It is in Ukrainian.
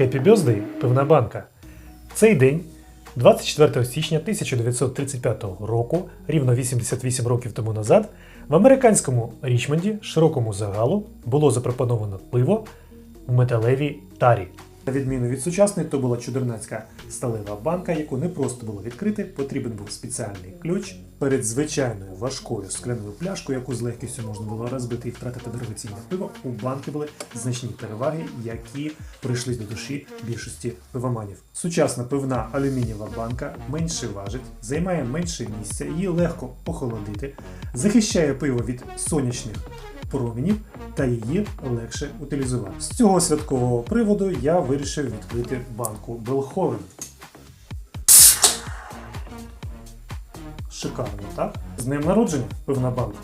Happy Birthday, пивна банка. Цей день, 24 січня 1935 року, рівно 88 років тому назад, в американському Річмонді широкому загалу було запропоновано пиво в металевій тарі. На відміну від сучасної, то була чудернацька сталева банка, яку не просто було відкрити, потрібен був спеціальний ключ. Перед звичайною важкою скляною пляшкою, яку з легкістю можна було розбити і втратити дорогоцінне пиво, у банки були значні переваги, які прийшли до душі більшості пивоманів. Сучасна пивна алюмінієва банка менше важить, займає менше місця, її легко охолодити, захищає пиво від сонячних променів та її легше утилізувати. З цього святкового приводу я вирішив відкрити банку Белховен. Шикарно, так? З ним народження, пивна банка.